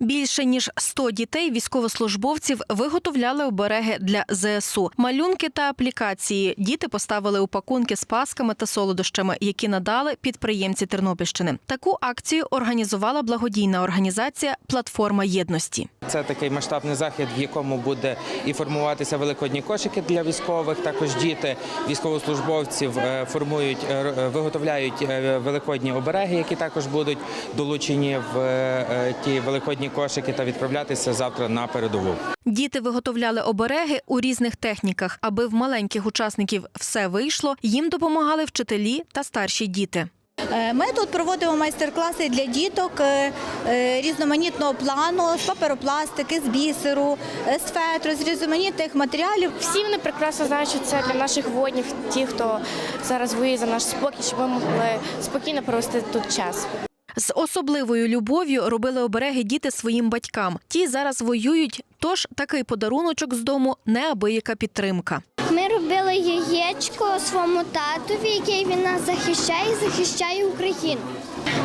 Більше ніж 100 дітей військовослужбовців виготовляли обереги для ЗСУ. Малюнки та аплікації діти поставили у пакунки з пасками та солодощами, які надали підприємці Тернопільщини. Таку акцію організувала благодійна організація Платформа єдності. Це такий масштабний захід, в якому буде і формуватися великодні кошики для військових. Також діти військовослужбовців е, формують, е, е, виготовляють великодні обереги, які також будуть долучені в ті великодні кошики та відправлятися завтра на передову. Діти виготовляли обереги у різних техніках, аби в маленьких учасників все вийшло. Їм допомагали вчителі та старші діти. Е, Ми тут проводимо майстер-класи для діток е, е, різноманітного плану з паперопластики, з бісеру, з фетру, з різноманітних матеріалів. Всі вони прекрасно знають, що це для наших воїнів, ті, хто зараз воює за наш спокій, щоб ми могли спокійно провести тут час. З особливою любов'ю робили обереги діти своїм батькам. Ті зараз воюють, тож такий подаруночок з дому неабияка підтримка. Ми робили яєчко своєму татові, який він нас захищає і захищає Україну.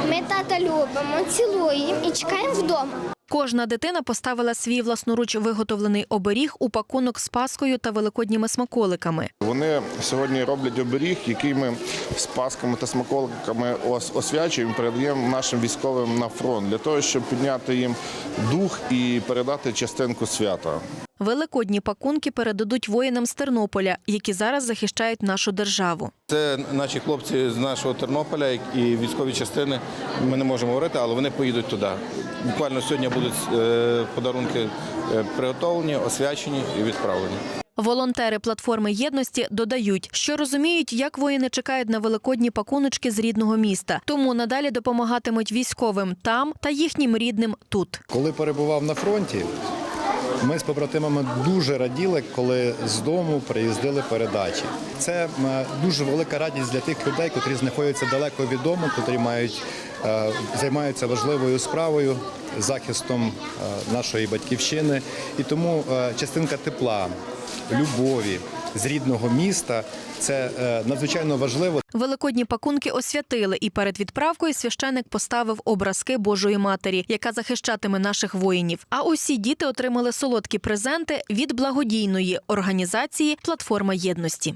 Ми тата любимо, цілуємо і чекаємо вдома. Кожна дитина поставила свій власноруч виготовлений оберіг у пакунок з паскою та великодніми смаколиками. Вони сьогодні роблять оберіг, який ми з пасками та смаколиками ос- освячуємо, передаємо нашим військовим на фронт для того, щоб підняти їм дух і передати частинку свята. Великодні пакунки передадуть воїнам з Тернополя, які зараз захищають нашу державу. Це наші хлопці з нашого Тернополя і військові частини. Ми не можемо говорити, але вони поїдуть туди. Буквально сьогодні будуть е, подарунки е, приготовлені, освячені і відправлені. Волонтери платформи єдності додають, що розуміють, як воїни чекають на великодні пакуночки з рідного міста, тому надалі допомагатимуть військовим там та їхнім рідним тут. Коли перебував на фронті, ми з побратимами дуже раділи, коли з дому приїздили передачі. Це дуже велика радість для тих людей, котрі знаходяться далеко від дому, котрі мають е, займаються важливою справою, захистом е, нашої батьківщини. І тому е, частинка тепла, любові з рідного міста це е, надзвичайно важливо. Великодні пакунки освятили, і перед відправкою священик поставив образки Божої Матері, яка захищатиме наших воїнів. А усі діти отримали солодкі презенти від благодійної організації Платформа єдності.